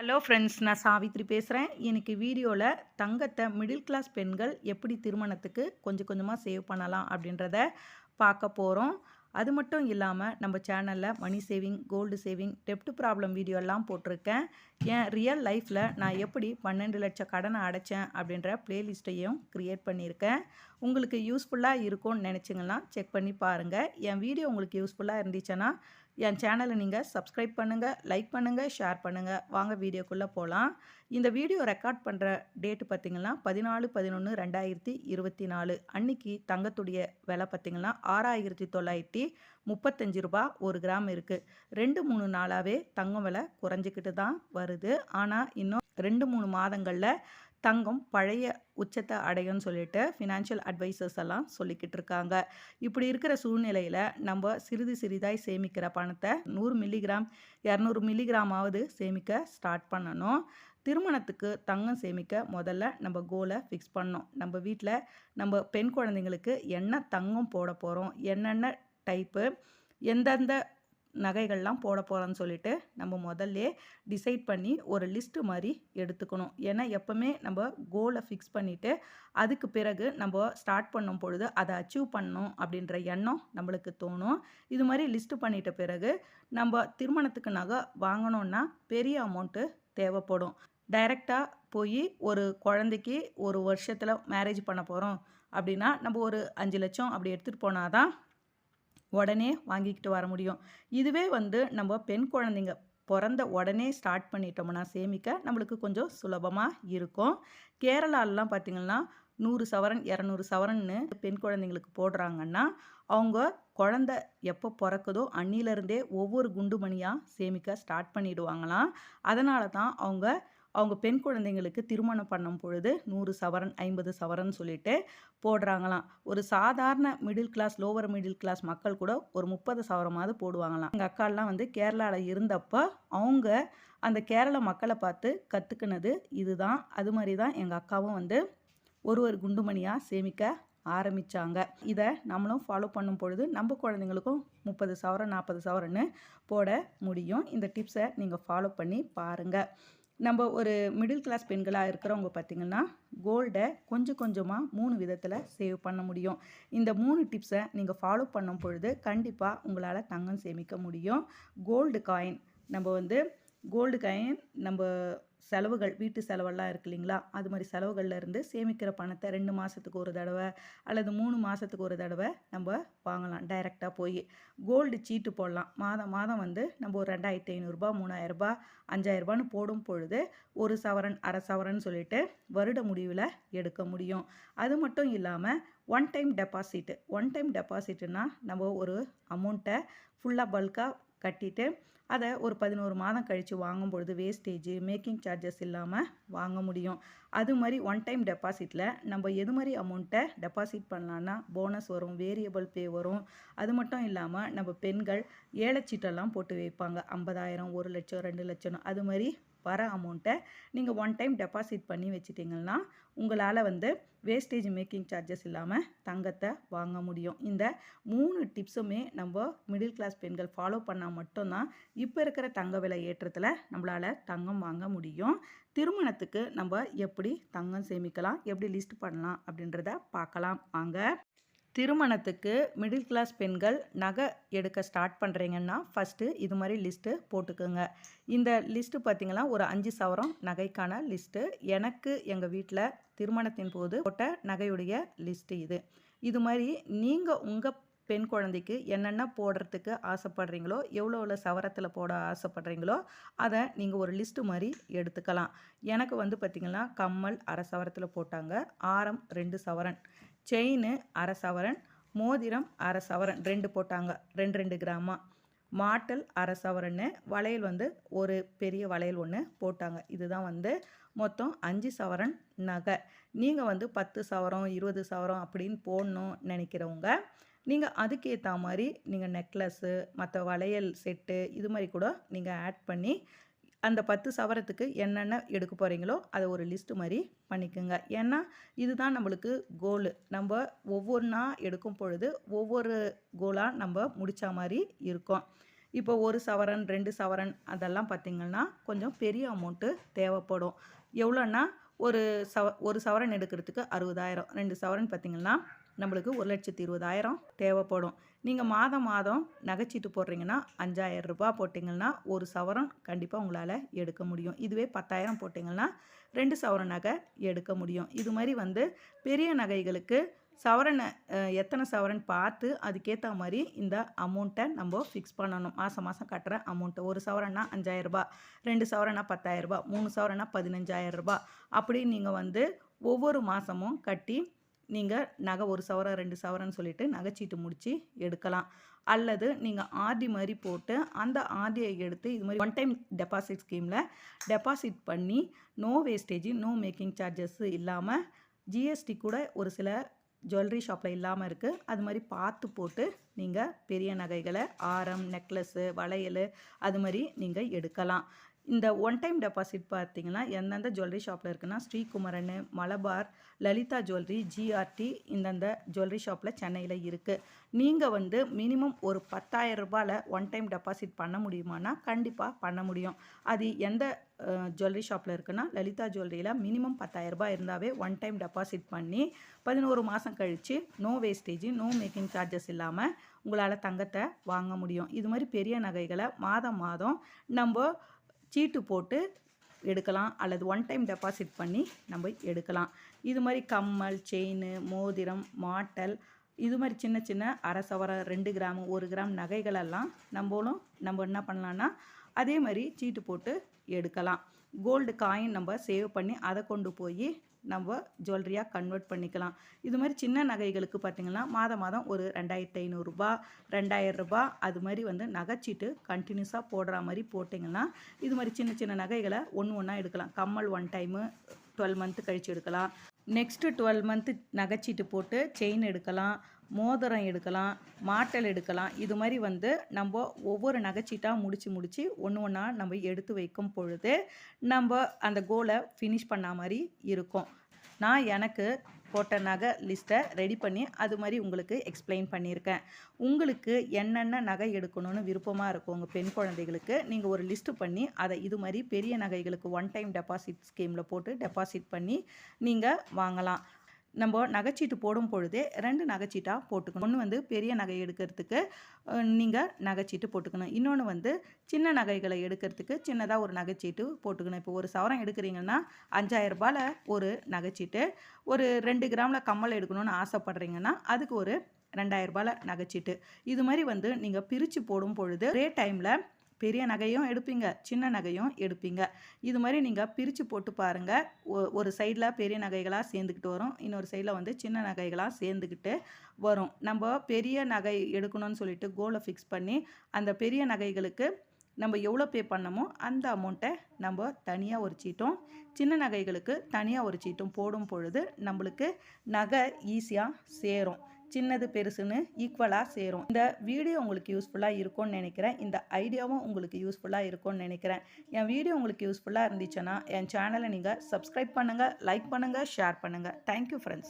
Hello friends நான் சாவித்ரி பேசுகிறேன் எனக்கு வீடியோவில் தங்கத்தை மிடில் கிளாஸ் பெண்கள் எப்படி திருமணத்துக்கு கொஞ்சம் கொஞ்சமாக சேவ் பண்ணலாம் அப்படின்றத பார்க்க போகிறோம் அது மட்டும் இல்லாமல் நம்ம சேனலில் மணி சேவிங் கோல்டு சேவிங் டெப்ட் ப்ராப்ளம் வீடியோலாம் போட்டிருக்கேன். என் ரியல் லைஃப்பில் நான் எப்படி பன்னெண்டு லட்சம் கடனை அடைச்சேன் அப்படின்ற ப்ளேலிஸ்ட்டையும் க்ரியேட் பண்ணியிருக்கேன். உங்களுக்கு யூஸ்ஃபுல்லாக இருக்கும்னு நினச்சிங்கன்னா செக் பண்ணி பாருங்கள் என் வீடியோ உங்களுக்கு யூஸ்ஃபுல்லாக இருந்துச்சுன்னா என் சேனலை நீங்கள் சப்ஸ்கிரைப் பண்ணுங்கள் லைக் பண்ணுங்கள் ஷேர் பண்ணுங்கள் வாங்க வீடியோக்குள்ளே போகலாம் இந்த வீடியோ ரெக்கார்ட் பண்ணுற டேட்டு பார்த்திங்கன்னா பதினாலு பதினொன்று ரெண்டாயிரத்தி இருபத்தி நாலு அன்னைக்கு தங்கத்துடைய விலை பார்த்திங்கன்னா ஆறாயிரத்தி தொள்ளாயிரத்தி முப்பத்தஞ்சு ரூபா ஒரு கிராம் இருக்குது ரெண்டு மூணு நாளாகவே தங்கம் விலை குறைஞ்சிக்கிட்டு தான் வருது. ஆனால் இன்னும் ரெண்டு மூணு மாதங்களில் தங்கம் பழைய உச்சத்தை அடையும்னு சொல்லிட்டு ஃபினான்ஷியல் அட்வைசர்ஸ் எல்லாம் சொல்லிக்கிட்டு இருக்காங்க. இப்படி இருக்கிற சூழ்நிலையில் நம்ம சிறிது சிறிதாய் சேமிக்கிற பணத்தை நூறு மில்லிகிராம் இரநூறு மில்லிகிராமாவது சேமிக்க ஸ்டார்ட் பண்ணணும். திருமணத்துக்கு தங்கம் சேமிக்க முதல்ல நம்ம கோலை ஃபிக்ஸ் பண்ணோம் நம்ம வீட்டில் நம்ம பெண் குழந்தைங்களுக்கு என்ன தங்கம் போட போகிறோம் என்னென்ன டைப்பு எந்தெந்த நகைகள்லாம் போட போகிறோன்னு சொல்லிட்டு நம்ம முதல்ல டிசைட் பண்ணி ஒரு லிஸ்ட்டு மாதிரி எடுத்துக்கணும். ஏன்னா எப்போவுமே நம்ம கோலை ஃபிக்ஸ் பண்ணிவிட்டு அதுக்கு பிறகு நம்ம ஸ்டார்ட் பண்ணும் பொழுது அதை அச்சீவ் பண்ணணும் அப்படின்ற எண்ணம் நம்மளுக்கு தோணும். இது மாதிரி லிஸ்ட்டு பண்ணிட்ட பிறகு நம்ம திருமணத்துக்கு நகை வாங்கணுன்னா பெரிய அமௌண்ட்டு தேவைப்படும். டைரெக்டாக போய் ஒரு குழந்தைக்கு ஒரு வருஷத்தில் மேரேஜ் பண்ண போகிறோம் அப்படின்னா நம்ம ஒரு அஞ்சு லட்சம் அப்படி எடுத்துகிட்டு போனால் தான் உடனே வாங்கிக்கிட்டு வர முடியும். இதுவே வந்து நம்ம பெண் குழந்தைங்க பிறந்த உடனே ஸ்டார்ட் பண்ணிட்டோம்னா சேமிக்க நம்மளுக்கு கொஞ்சம் சுலபமாக இருக்கும். கேரளாலலாம் பார்த்திங்கன்னா நூறு சவரன் இரநூறு சவரன்னு பெண் குழந்தைங்களுக்கு போடுறாங்கன்னா அவங்க குழந்த எப்போ பிறக்குதோ அன்னிலருந்தே ஒவ்வொரு குண்டுமணியாக சேமிக்க ஸ்டார்ட் பண்ணிடுவாங்களாம். அதனால தான் அவங்க அவங்க பெண் குழந்தைங்களுக்கு திருமணம் பண்ணும் பொழுது நூறு சவரன் ஐம்பது சவரன் சொல்லிட்டு போடுறாங்களாம். ஒரு சாதாரண middle class lower middle class மக்கள் கூட ஒரு முப்பது சவரமாவது போடுவாங்களாம். எங்கள் அக்காலாம் வந்து கேரளாவில் இருந்தப்போ அவங்க அந்த கேரள மக்களை பார்த்து கற்றுக்கினது இதுதான். அது மாதிரி தான் எங்கள் அக்காவும் வந்து ஒரு ஒரு குண்டுமணியாக சேமிக்க ஆரம்பித்தாங்க இதை நம்மளும் ஃபாலோ பண்ணும் பொழுது நம்ம குழந்தைங்களுக்கும் முப்பது சவரன் நாற்பது சவரன்னு போட முடியும். இந்த டிப்ஸை நீங்கள் ஃபாலோ பண்ணி பாருங்கள் நம்ம ஒரு மிடில் கிளாஸ் பெண்களாக இருக்கிறவங்க பார்த்திங்கன்னா கோல்டை கொஞ்சம் கொஞ்சமாக மூணு விதத்தில் சேவ் பண்ண முடியும். இந்த மூணு டிப்ஸை நீங்கள் ஃபாலோ பண்ணும் பொழுது கண்டிப்பாக உங்களால் தங்கம் சேமிக்க முடியும். கோல்டு காயின் நம்ம வந்து கோல்டு காயின் நம்ம செலவுகள் வீட்டு செலவெல்லாம் இருக்கு இல்லைங்களா? அது மாதிரி செலவுகளில் இருந்து சேமிக்கிற பணத்தை ரெண்டு மாதத்துக்கு ஒரு தடவை அல்லது மூணு மாதத்துக்கு ஒரு தடவை நம்ம வாங்கலாம். டைரெக்டாக போய் கோல்டு சீட்டு போடலாம். மாதம் மாதம் வந்து நம்ம ஒரு ரெண்டாயிரத்தி ஐநூறுரூபா மூணாயிரரூபா அஞ்சாயிரரூபான்னு போடும் பொழுது ஒரு சவரன் அரை சவரன் சொல்லிட்டு வருட முடிவில் எடுக்க முடியும். அது மட்டும் இல்லாமல் one time deposit one time டெபாசிட்டுனா நம்ம ஒரு அமௌண்ட்டை ஃபுல்லாக பல்காக கட்டிட்டு அதை ஒரு பதினோரு மாதம் கழித்து வாங்கும் பொழுது வேஸ்டேஜ் மேக்கிங் சார்ஜஸ் இல்லாமல் வாங்க முடியும். அது மாதிரி ஒன் டைம் டெபாசிட்டில் நம்ம எது மாதிரி அமௌண்ட்டை டெபாசிட் பண்ணலான்னா போனஸ் வரும் வேரியபிள் பே வரும். அது மட்டும் இல்லாமல் நம்ம பெண்கள் ஏலச்சீட்டெல்லாம் போட்டு வைப்பாங்க. ஐம்பதாயிரம் ஒரு லட்சம் ரெண்டு லட்சம் அது மாதிரி வர அமௌண்ட்டை நீங்கள் ஒன் டைம் டெபாசிட் பண்ணி வச்சிட்டிங்கன்னா உங்களால் வந்து வேஸ்டேஜ் மேக்கிங் சார்ஜஸ் இல்லாமல் தங்கத்தை வாங்க முடியும். இந்த மூணு டிப்ஸுமே நம்ம மிடில் கிளாஸ் பெண்கள் ஃபாலோ பண்ணால் மட்டும்தான் இப்போ இருக்கிற தங்க விலை ஏற்றத்தில் நம்மளால் தங்கம் வாங்க முடியும். திருமணத்துக்கு நம்ம எப்படி தங்கம் சேமிக்கலாம் எப்படி லிஸ்ட் பண்ணலாம் அப்படின்றத பார்க்கலாம். வாங்க. திருமணத்துக்கு மிடில் கிளாஸ் பெண்கள் நகை எடுக்க ஸ்டார்ட் பண்ணுறீங்கன்னா ஃபஸ்ட்டு இது மாதிரி லிஸ்ட்டு போட்டுக்கோங்க. இந்த லிஸ்ட்டு பார்த்திங்கன்னா ஒரு அஞ்சு சவரம் நகைக்கான லிஸ்ட்டு எனக்கு எங்கள் வீட்டில் திருமணத்தின் போது போட்ட நகையுடைய லிஸ்ட்டு இது. இது மாதிரி நீங்கள் உங்கள் பெண் குழந்தைக்கு என்னென்ன போடுறதுக்கு ஆசைப்படுறீங்களோ எவ்வளோ எவ்வளோ சவரத்தில் போட ஆசைப்படுறீங்களோ அதை நீங்கள் ஒரு லிஸ்ட்டு மாதிரி எடுத்துக்கலாம். எனக்கு வந்து பார்த்திங்கன்னா கம்மல் அரை சவரத்தில் போட்டாங்க. ஆரம் ரெண்டு சவரன். செயின் அரை சவரன் மோதிரம் அரை சவரன் ரெண்டு போட்டாங்க. ரெண்டு ரெண்டு கிராமா. மாட்டல் அரை சவரன்னு வளையல் வந்து ஒரு பெரிய வளையல் ஒன்று போட்டாங்க. இதுதான் வந்து மொத்தம் அஞ்சு சவரன் நகை. நீங்கள் வந்து பத்து சவரம் இருபது சவரம் அப்படின்னு போடணும் நினைக்கிறவங்க நீங்கள் அதுக்கேற்ற மாதிரி நீங்கள் நெக்லஸ்ஸு மற்ற வளையல் செட்டு இது மாதிரி கூட நீங்கள் ஆட் பண்ணி அந்த பத்து சவரத்துக்கு என்னென்ன எடுக்க போகிறீங்களோ அதை ஒரு லிஸ்ட்டு மாதிரி பண்ணிக்கோங்க. ஏன்னா இதுதான் நம்மளுக்கு கோலு நம்ம ஒவ்வொன்றா எடுக்கும் பொழுது ஒவ்வொரு கோலாக நம்ம முடித்த மாதிரி இருக்கும். இப்போ ஒரு சவரன் ரெண்டு சவரன் அதெல்லாம் பார்த்திங்கன்னா கொஞ்சம் பெரிய அமௌண்ட்டு தேவைப்படும். எவ்வளோன்னா ஒரு சவ ஒரு சவரன் எடுக்கிறதுக்கு அறுபதாயிரம். ரெண்டு சவரன் பார்த்திங்கன்னா நம்மளுக்கு ஒரு லட்சத்தி இருபதாயிரம் தேவைப்படும். நீங்கள் மாதம் மாதம் நகைச்சீட்டு போடுறீங்கன்னா அஞ்சாயிரம் ரூபாய் போட்டிங்கன்னா ஒரு சவரம் கண்டிப்பாக உங்களால் எடுக்க முடியும். இதுவே பத்தாயிரம் போட்டிங்கன்னா ரெண்டு சவர நகை எடுக்க முடியும். இது மாதிரி வந்து பெரிய நகைகளுக்கு சவரனை எத்தனை சவரன் பார்த்து அதுக்கேற்ற மாதிரி இந்த அமௌண்ட்டை நம்ம ஃபிக்ஸ் பண்ணணும். மாதம் மாதம் கட்டுற அமௌண்ட்டு ஒரு சவரன்னா அஞ்சாயிரரூபா ரெண்டு சவரன்னா பத்தாயிரரூபா மூணு சவரன்னா பதினஞ்சாயிரரூபா அப்படி நீங்கள் வந்து ஒவ்வொரு மாதமும் கட்டி நீங்கள் நகை ஒரு சவரம் ரெண்டு சவரன்னு சொல்லிட்டு நகைச்சீட்டு முடித்து எடுக்கலாம். அல்லது நீங்கள் ஆர்டி மாதிரி போட்டு அந்த ஆர்டியை எடுத்து இது மாதிரி ஒன் டைம் டெபாசிட் ஸ்கீமில் டெபாசிட் பண்ணி no wastage no making charges இல்லாமல் ஜிஎஸ்டி கூட ஒரு சில ஜுவல்லரி ஷாப்பில் இல்லாமல் இருக்குது அது மாதிரி பார்த்து போட்டு நீங்கள் பெரிய நகைகளை ஆரம் நெக்லஸ்ஸு வளையல் அது மாதிரி நீங்கள் எடுக்கலாம். இந்த ஒன் டைம் டெபாசிட் பார்த்தீங்கன்னா எந்தெந்த ஜுவல்லரி ஷாப்பில் இருக்குன்னா ஸ்ரீகுமரன் மலபார் லலிதா ஜுவல்லரி ஜிஆர்டி இந்தந்த ஜுவல்லரி ஷாப்பில் சென்னையில் இருக்குது நீங்கள் வந்து மினிமம் ஒரு பத்தாயிரம் ரூபாயில் ஒன் டைம் டெபாசிட் பண்ண முடியுமானா கண்டிப்பாக பண்ண முடியும். அது எந்த ஜுவல்லரி ஷாப்பில் இருக்குன்னா லலிதா ஜுவல்லரியில் மினிமம் பத்தாயிரம் ரூபாய் இருந்தாவே ஒன் டைம் டெபாசிட் பண்ணி பதினோரு மாதம் கழித்து no wastage no making charges இல்லாமல் உங்களால் தங்கத்தை வாங்க முடியும். இது மாதிரி பெரிய நகைகளை மாதம் மாதம் நம்ம சீட்டு போட்டு எடுக்கலாம் அல்லது ஒன் டைம் டெபாசிட் பண்ணி நம்ம எடுக்கலாம். இது மாதிரி கம்மல் செயின் மோதிரம் மாட்டல் இது மாதிரி சின்ன சின்ன அரை ரெண்டு கிராம் ஒரு கிராம் நகைகளெல்லாம் நம்மளும் நம்ம என்ன பண்ணலான்னா அதே மாதிரி சீட்டு போட்டு எடுக்கலாம். கோல்டு காயின் நம்ம சேவ் பண்ணி அதை கொண்டு போய் நம்ம ஜுவல்லரியாக கன்வெர்ட் பண்ணிக்கலாம். இது மாதிரி சின்ன நகைகளுக்கு பார்த்திங்கன்னா மாதம் மாதம் ஒரு ரெண்டாயிரத்தி ஐநூறுரூபா ரெண்டாயிரம் ரூபாய் அது மாதிரி வந்து நகைச்சீட்டு கண்டினியூஸாக போடுற மாதிரி போட்டிங்கன்னா இது மாதிரி சின்ன சின்ன நகைகளை ஒன்று ஒன்றா எடுக்கலாம். கம்மல் ஒன் டைமு டுவெல் மந்த்து கழித்து எடுக்கலாம். நெக்ஸ்ட்டு டுவெல் மந்த்து நகைச்சீட்டு போட்டு செயின் எடுக்கலாம். மோதிரம் எடுக்கலாம் மாட்டல் எடுக்கலாம். இது மாதிரி வந்து நம்ம ஒவ்வொரு நகைச்சீட்டாக முடித்து முடித்து ஒன்று ஒன்றா நம்ம எடுத்து வைக்கும் பொழுது நம்ம அந்த கோலை ஃபினிஷ் பண்ண மாதிரி இருக்கும். நான் எனக்கு போட்ட நகை லிஸ்ட்டை ரெடி பண்ணி அது மாதிரி உங்களுக்கு எக்ஸ்பிளைன் பண்ணியிருக்கேன். உங்களுக்கு என்னென்ன நகை எடுக்கணும்னு விருப்பமாக இருக்கும் உங்கள் பெண் குழந்தைகளுக்கு நீங்கள் ஒரு லிஸ்ட்டு பண்ணி அதை இது மாதிரி பெரிய நகைகளுக்கு ஒன் டைம் டெபாசிட் ஸ்கீமில் போட்டு டெபாசிட் பண்ணி நீங்கள் வாங்கலாம். நம்ம நகைச்சீட்டு போடும் பொழுதே ரெண்டு நகைச்சீட்டாக போட்டுக்கணும். ஒன்று வந்து பெரிய நகை எடுக்கிறதுக்கு நீங்கள் நகைச்சீட்டு போட்டுக்கணும். இன்னொன்று வந்து சின்ன நகைகளை எடுக்கிறதுக்கு சின்னதாக ஒரு நகைச்சீட்டு போட்டுக்கணும். இப்போ ஒரு சவரம் எடுக்கிறீங்கன்னா அஞ்சாயிரம் ரூபாயில் ஒரு நகைச்சீட்டு ஒரு ரெண்டு கிராமில் கம்மல் எடுக்கணும்னு ஆசைப்பட்றீங்கன்னா அதுக்கு ஒரு ரெண்டாயிரம் ரூபாயில் நகைச்சீட்டு. இது மாதிரி வந்து நீங்கள் பிரித்து போடும் பொழுது ஒரே டைமில் பெரிய நகையும் எடுப்பீங்க சின்ன நகையும் எடுப்பீங்க. இது மாதிரி நீங்கள் பிரித்து போட்டு பாருங்கள் ஒரு சைடில் பெரிய நகைகளாக சேர்ந்துக்கிட்டு வரும். இன்னொரு சைடில் வந்து சின்ன நகைகளாக சேர்ந்துக்கிட்டு வரும். நம்ம பெரிய நகை எடுக்கணும்னு சொல்லிட்டு கோலை ஃபிக்ஸ் பண்ணி அந்த பெரிய நகைகளுக்கு நம்ம எவ்வளோ பே பண்ணமோ அந்த அமௌண்ட்டை நம்ம தனியாக ஒரு சீட்டும் சின்ன நகைகளுக்கு தனியாக ஒரு சீட்டும் போடும் பொழுது நம்மளுக்கு நகை ஈஸியாக சேரும். சின்னது பெருசுன்னு ஈக்குவலாக சேரும். இந்த வீடியோ உங்களுக்கு யூஸ்ஃபுல்லாக இருக்கும்னு நினைக்கிறேன். இந்த ஐடியாவும் உங்களுக்கு யூஸ்ஃபுல்லாக இருக்கும்னு நினைக்கிறேன். என் வீடியோ உங்களுக்கு யூஸ்ஃபுல்லாக இருந்துச்சுன்னா என் சேனலை நீங்கள் சப்ஸ்கிரைப் பண்ணுங்கள் லைக் பண்ணுங்கள் ஷேர் பண்ணுங்கள் தேங்க்யூ ஃப்ரெண்ட்ஸ்